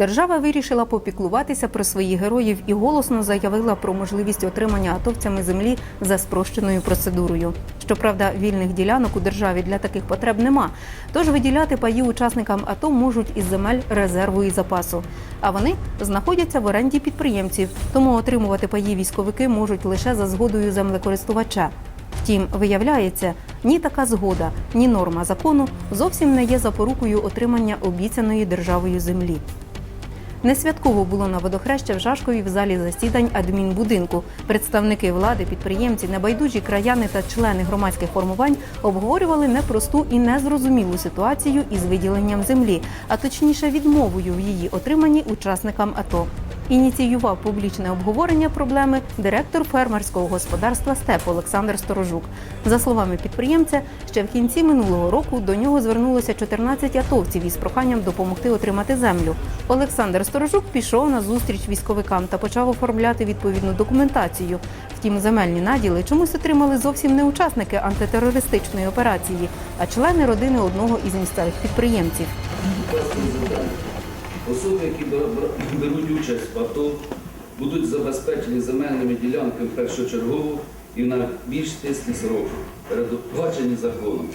Держава вирішила попіклуватися про своїх героїв і голосно заявила про можливість отримання атовцями землі за спрощеною процедурою. Щоправда, вільних ділянок у державі для таких потреб нема. Тож виділяти паї учасникам АТО можуть із земель резерву і запасу. А вони знаходяться в оренді підприємців, тому отримувати паї військовики можуть лише за згодою землекористувача. Втім, виявляється, ні така згода, ні норма закону зовсім не є запорукою отримання обіцяної державою землі. Несвятково було на водохреща в Жашкові в залі засідань адмінбудинку. Представники влади, підприємці, небайдужі краяни та члени громадських формувань обговорювали непросту і незрозумілу ситуацію із виділенням землі, а точніше відмовою в її отриманні учасникам АТО. Ініціював публічне обговорення проблеми директор фермерського господарства СТЕП Олександр Сторожук. За словами підприємця, ще в кінці минулого року до нього звернулося 14 атовців із проханням допомогти отримати землю. Олександр Сторожук пішов на зустріч військовикам та почав оформляти відповідну документацію. Втім, земельні наділи чомусь отримали зовсім не учасники антитерористичної операції, а члени родини одного із місцевих підприємців. Особи, які бер- бер- беруть участь в АТО, будуть забезпечені земельними ділянками першочергово і на більш стислі сроки, передбачені законом.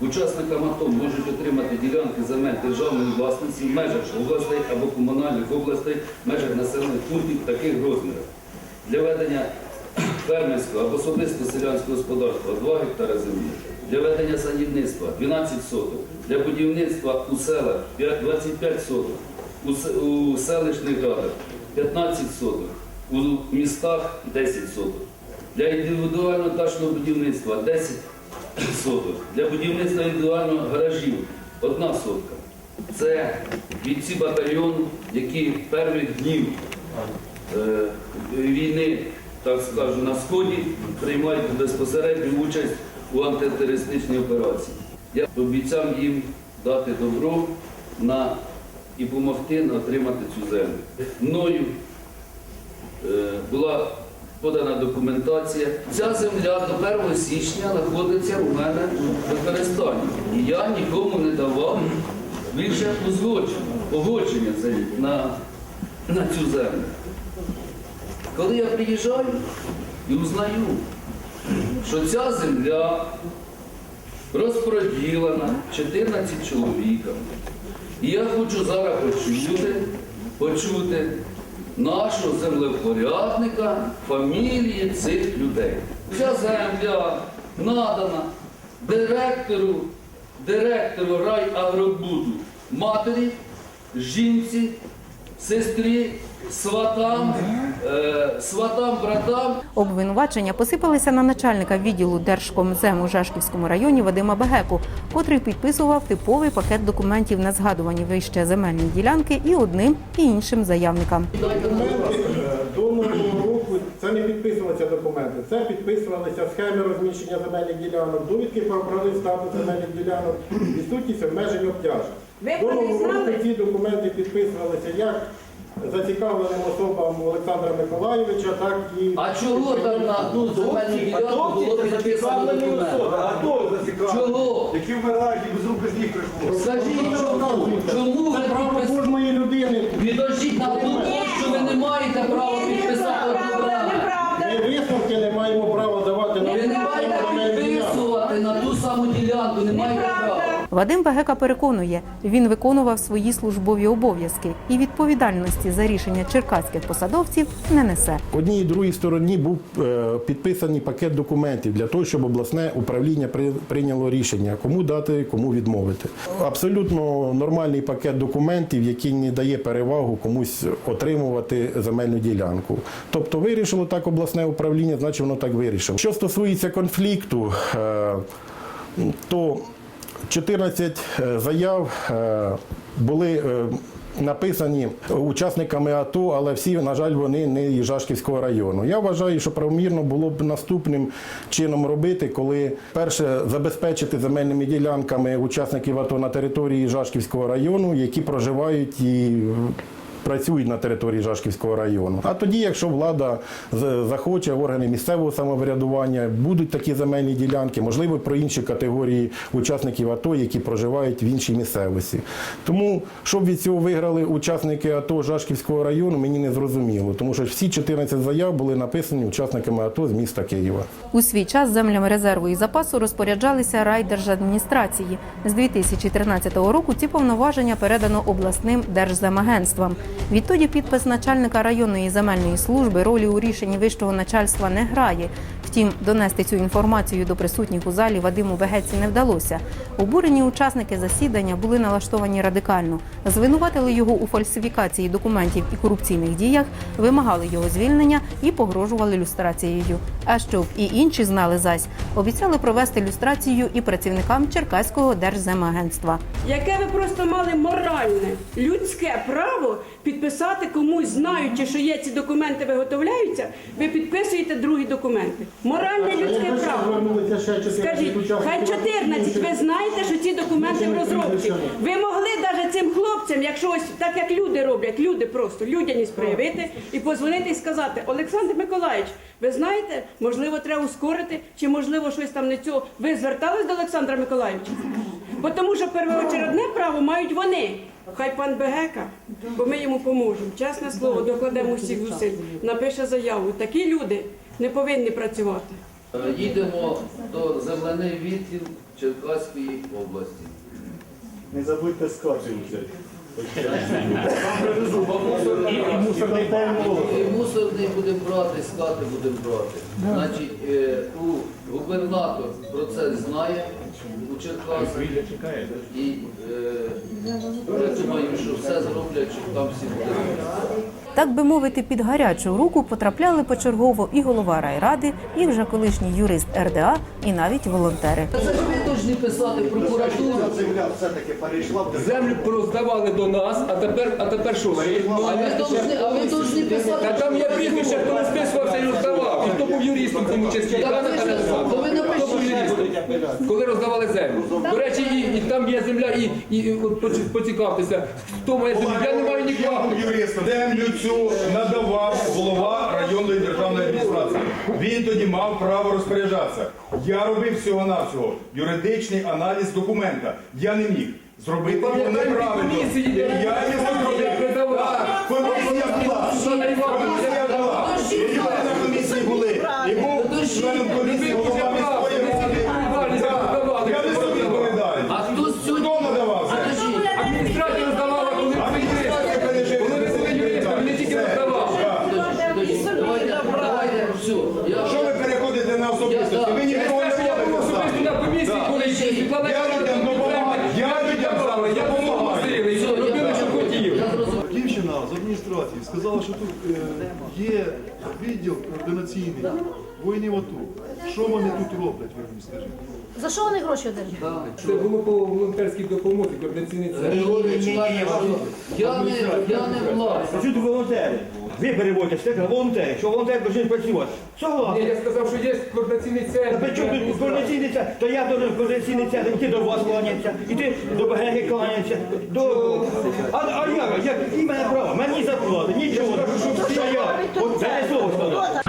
Учасникам АТО можуть отримати ділянки земель державної власності в межах областей або комунальних областей, в межах населених пунктів таких розмірах. Для ведення фермерського або особисто селянського господарства 2 гектари землі, для ведення садівництва 12 соток, для будівництва у селах 25 соток, у, селищних радах 15 соток, у містах 10 соток. Для індивідуального дачного будівництва 10 соток, для будівництва індивідуального гаражів 1 сотка. Це бійці батальйону, які перших днів е, війни, так скажу, на сході приймають безпосередню участь у антитерористичній операції. Я обіцяв їм дати добро на і допомогти отримати цю землю. Мною е, була подана документація. Ця земля до 1 січня знаходиться у мене в використанні. І я нікому не давав більше погодження на, на цю землю. Коли я приїжджаю і узнаю, що ця земля розпроділена 14 чоловікам. І я хочу зараз почути, почути нашого землепорядника, фамілії цих людей. Ця земля надана директору, директору райагробуду матері, жінці, сестрі, сватам, сватам, братам Обвинувачення посипалися на начальника відділу Держкомзем у Жашківському районі Вадима Бегеку, котрий підписував типовий пакет документів на згадувані вище земельні ділянки і одним і іншим заявникам. Е, до нового року це не підписувалися документи, це підписувалися схеми розміщення земельних ділянок, довідки про правовий статус земельних ділянок, відсутність обмежень обтяжень. Ви До нового року ці документи підписувалися як зацікавленим особам Олександра Миколайовича, так і А чого там на одну земельну ділянку було підписано документ? А то зацікавлений? Чого? Які вмирають і без рук без ніг приходять? Скажіть, чому? Чому ви це право підписали? кожної людини. Підождіть на тому, що ви не маєте права підписати документ. Ми висновки не маємо права давати на Ви не окрему маєте земельну ділянку. підписувати на ту саму ділянку, не маєте права. Вадим Бегека переконує, він виконував свої службові обов'язки і відповідальності за рішення черкаських посадовців не несе. Одній і другій стороні був е, підписаний пакет документів для того, щоб обласне управління при- прийняло рішення, кому дати, кому відмовити. Абсолютно нормальний пакет документів, який не дає перевагу комусь отримувати земельну ділянку. Тобто вирішило так обласне управління, значить воно так вирішило. Що стосується конфлікту, е, то 14 е, заяв е, були е, написані учасниками АТО, але всі, на жаль, вони не із Жашківського району. Я вважаю, що правомірно було б наступним чином робити, коли перше забезпечити земельними ділянками учасників АТО на території Жашківського району, які проживають і працюють на території Жашківського району. А тоді, якщо влада захоче, органи місцевого самоврядування будуть такі земельні ділянки, можливо, про інші категорії учасників АТО, які проживають в іншій місцевості. Тому, щоб від цього виграли учасники АТО Жашківського району, мені не зрозуміло, тому що всі 14 заяв були написані учасниками АТО з міста Києва. У свій час землями резерву і запасу розпоряджалися райдержадміністрації. З 2013 року ці повноваження передано обласним держземагентствам. Відтоді підпис начальника районної земельної служби ролі у рішенні вищого начальства не грає. Втім, донести цю інформацію до присутніх у залі Вадиму Вегеці не вдалося. Обурені учасники засідання були налаштовані радикально, звинуватили його у фальсифікації документів і корупційних діях, вимагали його звільнення і погрожували люстрацією. А щоб і інші знали зась, обіцяли провести люстрацію і працівникам Черкаського держземагентства. яке ви просто мали моральне, людське право підписати комусь, знаючи, що є ці документи, виготовляються, ви підписуєте другі документи. Моральне людське право. Звернулися ще 14 Скажіть, хай 14, ви знаєте, що ці документи в розробці. Ви могли навіть цим хлопцям, якщо ось так як люди роблять, люди просто людяність проявити і позвонити і сказати, Олександр Миколаївич, ви знаєте, можливо, треба ускорити, чи можливо щось там не цього. Ви звертались до Олександра Миколаївича? Бо тому що первоочередне право мають вони. Хай пан Бегека, бо ми йому поможемо. Чесне слово, докладемо всіх зусиль. Напише заяву. Такі люди не повинні працювати. Е, Їдемо до земляний відділ Черкаської області. Не забудьте скотчем взяти. І мусорний будемо брати, скати будемо брати. Значить, е, у губернатор про це знає у Черкасах. І е, думаю, що все зроблять, щоб там всі були. Так би мовити, під гарячу руку потрапляли почергово і голова райради, і вже колишній юрист РДА, і навіть волонтери. Це ж ви повинні писати прокуратуру. Земля все-таки перейшла в Землю роздавали до нас, а тепер, а тепер що? А ви повинні, а ви повинні писати. Та там є прізвище, хто розписувався і роздавав. І хто був юристом в цьому числі. Так ви ж- то ви Хто був юристом? Коли роздавали землю. До речі, і, і там є земля, і, і, і от поці- поцікавтеся, хто має землю. Я не маю нікого. юристом. Землю цю надавав голова районної державної адміністрації. Він тоді мав право розпоряджатися. Я робив всього-навсього юридичний аналіз документа. Я не міг зробити його Пам'ятаєте, неправильно. комісії, Я його зробив. передавав. Комісія була. Комісія була. І люди на комісії були. І був членом комісії голова міської ради. Так. Я несу відповідальність. А хто сьогодні? Хто надавав землю? Скажіть, Адміністрація роздавала, коли ви були юристом. Коли ви були юристом, не тільки роздавав. давайте, давайте, все. Я, Що ви переходите на особистості? Ви нікого не Те, що я був робите. особисто на комісії, коли Світлана Я людям допомагаю. Я людям давала, я допомагав. Все, Робили, що хотів. я зрозумів. Дівчина з адміністрації сказала, що тут е, є відділ координаційний воїнів АТО. Що вони тут роблять, ви мені скажіть? За що вони гроші одержують? Це було по волонтерській допомозі, координаційний центр. Я не, я не власник. А чути волонтери? Ви переводите стекла волонтери, що волонтери повинні працювати. Согласен. я сказав, що є координаційний Та центр. при чому тут координаційний центр? То я должен координаційний центр йти до вас кланятися, йти до БГГ кланятися, до... А, а як? Як і мене право? Мені зарплати, нічого. Що я? От це слово сказав.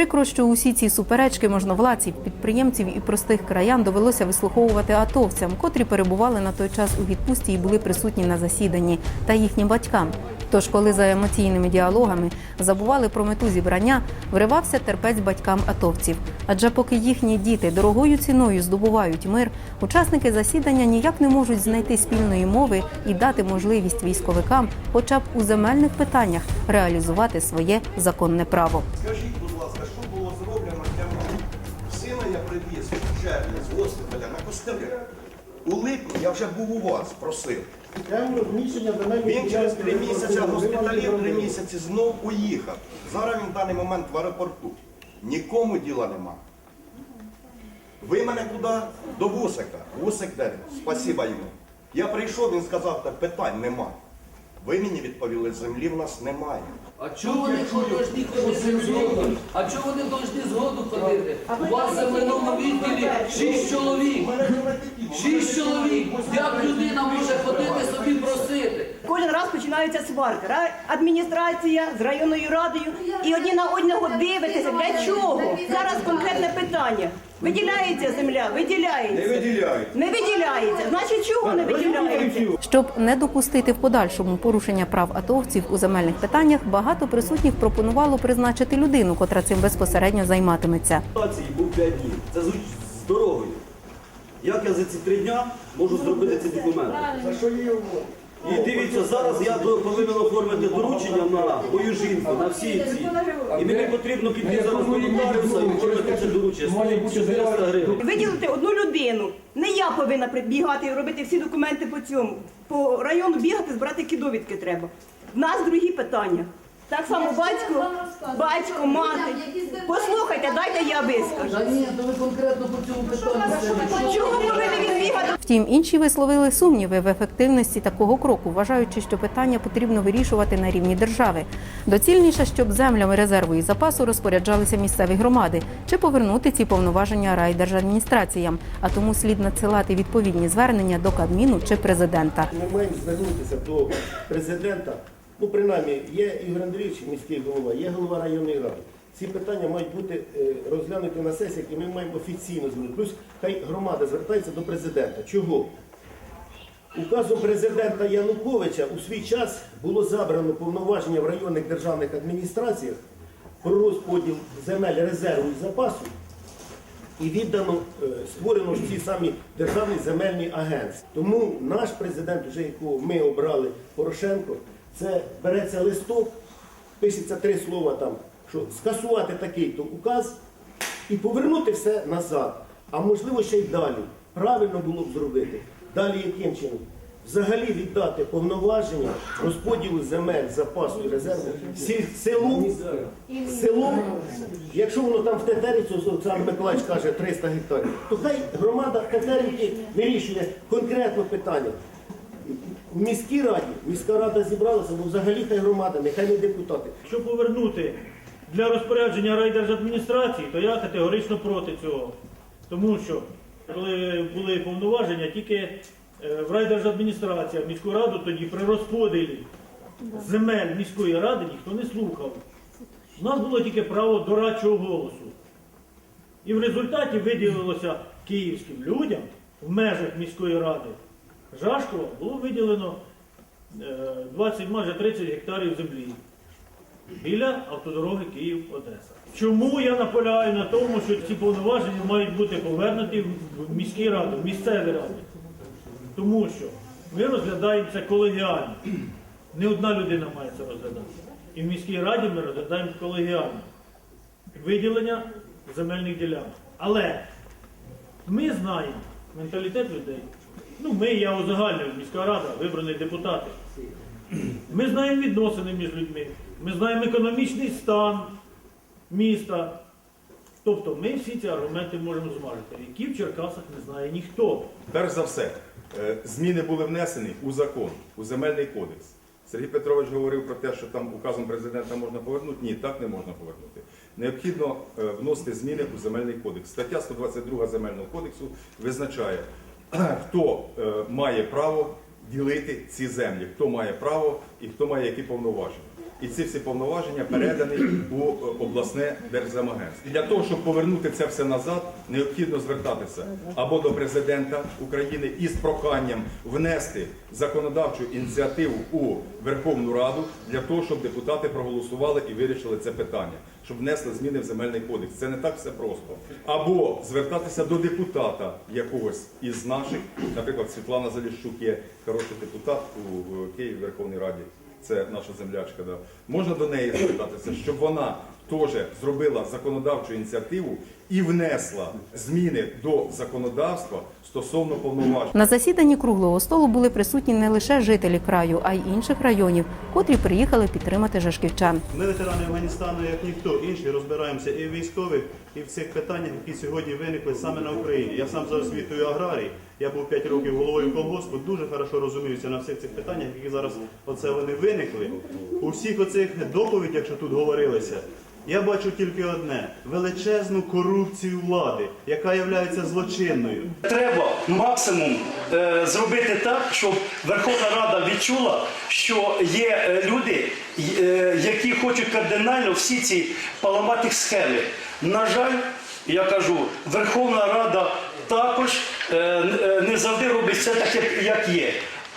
Прикро, що усі ці суперечки можновладців, підприємців і простих краян довелося вислуховувати атовцям, котрі перебували на той час у відпустці і були присутні на засіданні, та їхнім батькам. Тож, коли за емоційними діалогами забували про мету зібрання, вривався терпець батькам атовців. Адже поки їхні діти дорогою ціною здобувають мир, учасники засідання ніяк не можуть знайти спільної мови і дати можливість військовикам, хоча б у земельних питаннях, реалізувати своє законне право. Госпіталя. У липні я вже був у вас, просив. Він через три місяці госпіталів, три місяці знов уїхав. Зараз він в даний момент в аеропорту. Нікому діла нема. Ви мене куди? До Вусика. Вусик де? Спасіба йому. Я прийшов, він сказав, так питань нема. Ви мені відповіли, землі в нас немає. А чого вони повинні ходити згоду? А чого вони повинні згоду ходити? У вас в минулому відділі шість чоловік. Шість чоловік. Як людина може ходити собі просити? Кожен раз починається сварка. Адміністрація з районною радою і одні на одного дивитеся. Для чого? Зараз конкретне питання. Виділяється земля, виділяється. Не виділяють. Не виділяється. Значить, чого не виділяється? Щоб не допустити в подальшому порушення прав атовців у земельних питаннях, багато присутніх пропонувало призначити людину, котра цим безпосередньо займатиметься. був 5 днів. Це звучить з дорогою. Як я за ці три дня можу зробити ці документи? І дивіться, зараз я до- повинен оформити доручення на мою жінку, на всі ці. І мені потрібно піти зараз до нотаріуса і оформити це доручення. Стоїть 400 гривень. Виділити одну людину. Не я повинна прибігати і робити всі документи по цьому. По району бігати, збирати які довідки треба. В нас другі питання. Так само батько, батько, мати. Послухайте, дайте я вискажу. Ні, то ви конкретно по цьому питанню. Чого повинен він бігати? Втім, інші висловили сумніви в ефективності такого кроку, вважаючи, що питання потрібно вирішувати на рівні держави. Доцільніше, щоб землями резерву і запасу розпоряджалися місцеві громади, чи повернути ці повноваження райдержадміністраціям. А тому слід надсилати відповідні звернення до Кабміну чи президента. Ми маємо звернутися до президента. Ну, принаймні, є Ігор Андрійович, міський голова, є голова районної ради. Ці питання мають бути е, розглянуті на сесіях, і ми маємо офіційно звернути. Плюс хай громада звертається до президента. Чого? Указом президента Януковича у свій час було забрано повноваження в районних державних адміністраціях про розподіл земель резерву і запасу і віддано, е, створено ж ці самі державні земельні агентства. Тому наш президент, уже якого ми обрали Порошенко, це береться листок, пишеться три слова там, що скасувати такий-то указ і повернути все назад. А можливо ще й далі. Правильно було б зробити. Далі яким чином? Взагалі віддати повноваження розподілу земель, запасу і резерву селу, селу, якщо воно там в Тетерівці, Олександр Миколаївич каже 300 гектарів, то хай громада Тетерівки вирішує конкретно питання. В міській раді, міська рада зібралася, бо взагалі хай громада, нехай не депутати. Щоб повернути для розпорядження райдержадміністрації, то я категорично проти цього. Тому що коли були повноваження, тільки е, в райдержадміністрація, міську раду тоді при розподілі земель міської ради ніхто не слухав. У нас було тільки право дорадчого голосу. І в результаті виділилося київським людям в межах міської ради Жашкова було виділено е, 20, майже 30 гектарів землі біля автодороги Київ-Одеса. Чому я наполягаю на тому, що ці повноваження мають бути повернуті в міській раді, в місцеві ради? Тому що ми розглядаємо це колегіально. Не одна людина має це розглядати. І в міській раді ми розглядаємо колегіально виділення земельних ділянок. Але ми знаємо менталітет людей. Ну, ми, я узагальнюю, міська рада, вибрані депутати. Ми знаємо відносини між людьми, ми знаємо економічний стан міста. Тобто ми всі ці аргументи можемо змажити, які в Черкасах не знає ніхто. Перш за все, е, зміни були внесені у закон, у земельний кодекс. Сергій Петрович говорив про те, що там указом президента можна повернути. Ні, так не можна повернути. Необхідно е, вносити зміни у земельний кодекс. Стаття 122 земельного кодексу визначає, хто е, має право ділити ці землі, хто має право і хто має які повноваження. І ці всі повноваження передані у е, обласне держземагентство. І для того, щоб повернути це все назад, необхідно звертатися або до президента України із проханням внести законодавчу ініціативу у Верховну Раду для того, щоб депутати проголосували і вирішили це питання, щоб внесли зміни в земельний кодекс. Це не так все просто. Або звертатися до депутата якогось із наших, наприклад, Світлана Заліщук є хороший депутат у Києві Верховній Раді. Це наша землячка. Да. Можна до неї звертатися, щоб вона теж зробила законодавчу ініціативу і внесла зміни до законодавства стосовно повноважень. На засіданні круглого столу були присутні не лише жителі краю, а й інших районів, котрі приїхали підтримати жашківчан. Ми, ветерани Афганістану, як ніхто інший, розбираємося і в військових, і в цих питаннях, які сьогодні виникли саме на Україні. Я сам за освітою аграрій, я був 5 років головою колгоспу, дуже хорошо розуміюся на всіх цих питаннях, які зараз оце вони виникли. У всіх оцих доповідях, що тут говорилося, я бачу тільки одне величезну корупцію влади, яка є злочинною. Треба максимум е, зробити так, щоб Верховна Рада відчула, що є е, люди, е, які хочуть кардинально всі ці поламати схеми. На жаль, я кажу, Верховна Рада також е, е, не завжди робить все так, як є.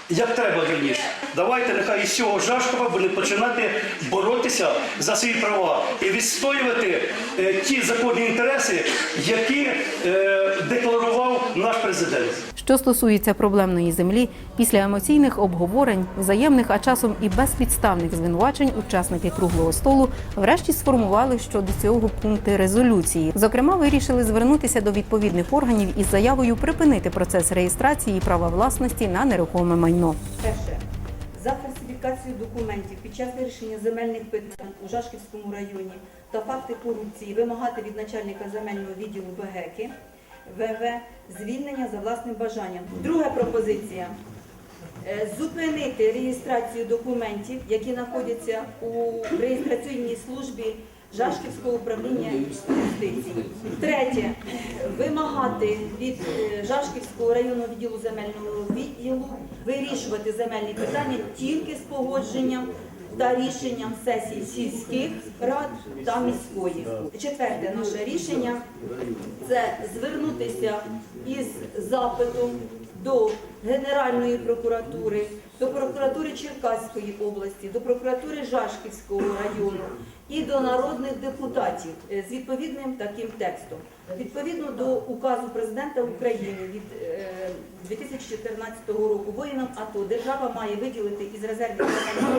Як треба верніше. Давайте нехай із цього Жашкова буде починати боротися за свої права і відстоювати е, ті законні інтереси, які е, декларував наш президент. Що стосується проблемної землі, після емоційних обговорень, взаємних, а часом і безпідставних звинувачень, учасники круглого столу врешті сформували щодо цього пункти резолюції. Зокрема, вирішили звернутися до відповідних органів із заявою припинити процес реєстрації права власності на нерухоме майно. Перше. За фальсифікацію документів під час вирішення земельних питань у Жашківському районі та факти корупції вимагати від начальника земельного відділу БГЕКи ВВ звільнення за власним бажанням. Друга пропозиція. Е, Зупинити реєстрацію документів, які знаходяться у реєстраційній службі Жашківського управління юстиції. Третє. Вимагати від е, Жашківського районного відділу земельного відділу вирішувати земельні питання тільки з погодженням та рішенням сесій сільських рад та міської. Четверте наше рішення це звернутися із запитом до Генеральної прокуратури, до прокуратури Черкаської області, до прокуратури Жашківського району і до народних депутатів е, з відповідним таким текстом. Відповідно до указу президента України від е, 2014 року воїнам АТО держава має виділити із резервів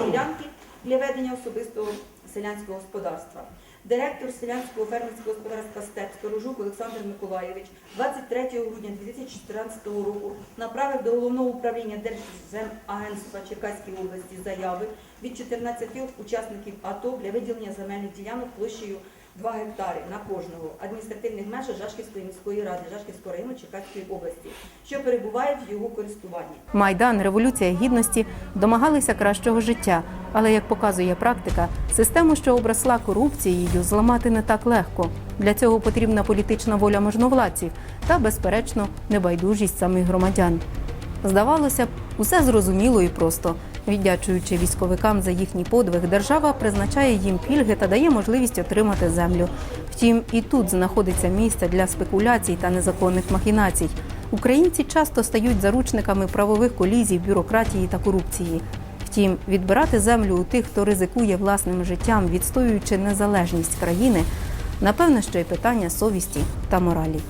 ділянки для ведення особистого селянського господарства. Директор селянського фермерського господарства СТЕП Сторожук Олександр Миколаєвич 23 грудня 2014 року направив до головного управління Держземагентства Черкаської області заяви від 14 учасників АТО для виділення земельних ділянок площею 2 гектари на кожного адміністративних межах Жашківської міської ради Жашківського району Черкаської області, що перебувають в його користуванні. Майдан, революція гідності домагалися кращого життя, але як показує практика, систему, що обросла корупцією, зламати не так легко. Для цього потрібна політична воля можновладців та, безперечно, небайдужість самих громадян. Здавалося б, усе зрозуміло і просто. Віддячуючи військовикам за їхній подвиг, держава призначає їм пільги та дає можливість отримати землю. Втім, і тут знаходиться місце для спекуляцій та незаконних махінацій. Українці часто стають заручниками правових колізій, бюрократії та корупції. Втім, відбирати землю у тих, хто ризикує власним життям, відстоюючи незалежність країни, напевне, що й питання совісті та моралі.